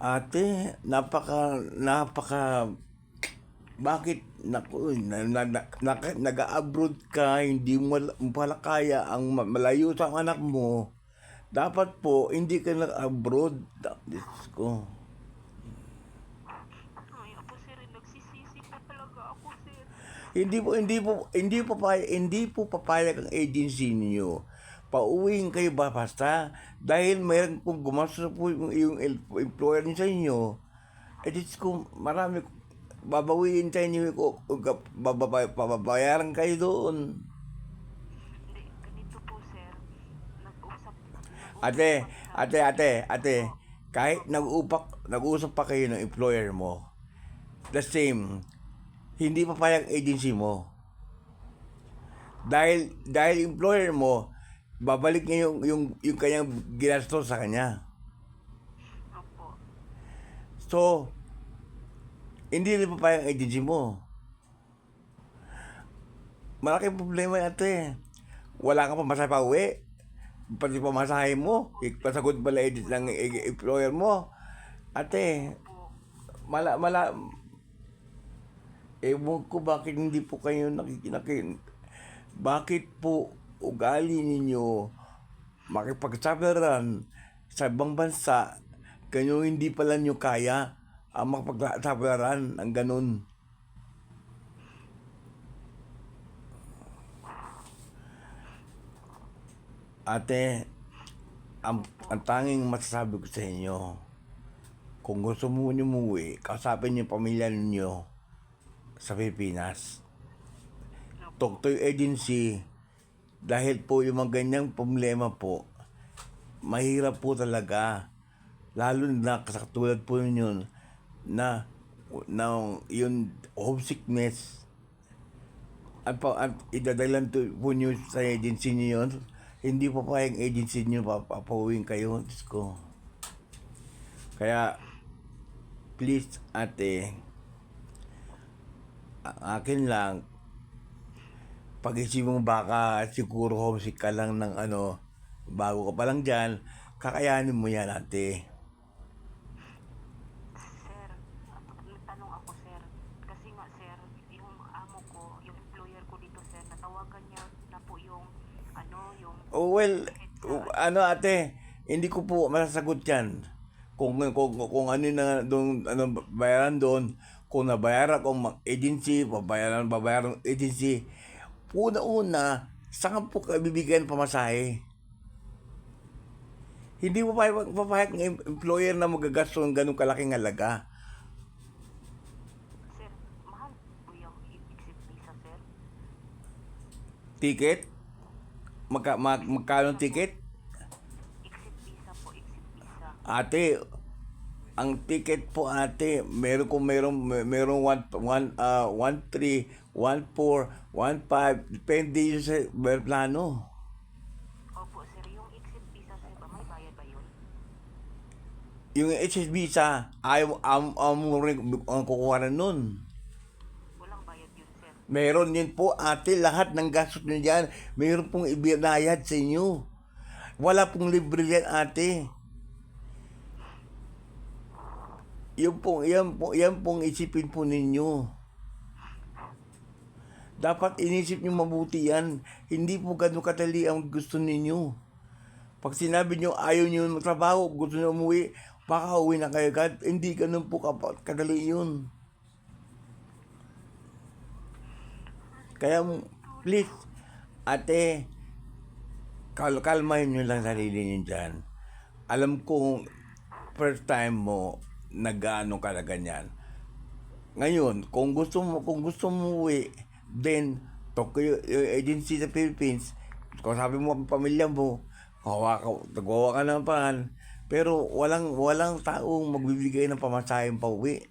Ate, napaka, napaka, bakit, naku, na, na, na, na- nag-abroad ka, hindi mo pala kaya ang ma- malayo sa anak mo. Dapat po, hindi ka nag-abroad. Diyos ko. Ay, ako sir, eh, nagsisisi po talaga ako sir. Hindi po, hindi po, hindi po papayag, hindi po papayag ang agency niyo. Pauwiin kayo ba basta? Dahil mayroon pong gumastos po yung, yung employer niyo sa inyo. Eh, Diyos ko, marami, babawiin sa inyo, ko- ko- bababay, kayo doon. Hindi, ganito po sir. Nag-usap, Ate, ate, ate, ate, kahit nag-upak, nag-usap pa kayo ng employer mo, the same, hindi pa payag agency mo. Dahil, dahil employer mo, babalik niya yung, yung, yung kanyang ginastos sa kanya. Opo. So, hindi rin papayag ang agency mo. Malaking problema ate. Wala kang pamasahe pa uwi. Pati pamasahe mo, ipasagot pala edit ng e- employer mo. Ate, mala, mala, ewan ko bakit hindi po kayo nakikinakin. Bakit po ugali ninyo makipagsabaran sa ibang bansa, kayo hindi pala nyo kaya ang makipagsabaran ng ganun. Ate, ang, ang tanging masasabi ko sa inyo, kung gusto mo niyo umuwi, kausapin niyo yung pamilya ninyo sa Pilipinas. Talk to your agency dahil po yung mga ganyang problema po, mahirap po talaga. Lalo na katulad po ninyo na, na yung homesickness at, pa, at idadalan to po nyo sa agency niyo yun, hindi pa pa yung agency niyo papapawin kayo. Diyos ko. Kaya, please, ate, akin lang, pag-isip mo baka siguro homesick ka lang ng ano, bago ka pa lang dyan, kakayanin mo yan, ate. Sir, may tanong ako sir. Kasi nga sir, yung amo ko, yung employer ko dito sir, natawagan niya na po yung, ano, yung Oh, well, uh, ano ate, hindi ko po masasagot yan. Kung, kung, kung ano na doon, ano, bayaran doon, kung nabayaran kung agency, babayaran, babayaran agency, una-una, saan po ka bibigyan pamasahe? Hindi mo papayag, ng em- employer na magagasto ng ganong kalaking halaga. Sir, mahal po yung exit visa, sir. Ticket? Magka, mag, magkano ticket? Exit visa po, exit visa. Ate, ang ticket po ate, meron kung meron meron 1 1 ah 1 3 1 4 1 5 depende yun sa plano. Opo sir, yung exit visa sir ba, may bayad ba yun? Yung HS visa, ayaw am am ang kukuha nun. Walang bayad yun sir. Meron yun po ate, lahat ng gastos nyo dyan, meron pong ibinayad sa inyo. Wala pong libre yan ate. Yan pong, yan po, yan pong isipin po ninyo. Dapat inisip nyo mabuti yan. Hindi po ganun katali ang gusto ninyo. Pag sinabi nyo ayaw nyo magtrabaho, gusto nyo umuwi, baka uwi na kayo agad. Hindi ganun po kadali yun. Kaya, please, ate, kal kalmahin nyo lang sarili nyo dyan. Alam kong first time mo nag-ano ka na ganyan. Ngayon, kung gusto mo, kung gusto mo uwi, then, talk yung, yung agency sa Philippines, kung sabi mo ang pamilya mo, kawa ka, nagawa ka ng pan, pero walang, walang taong magbibigay ng pamasaheng pauwi.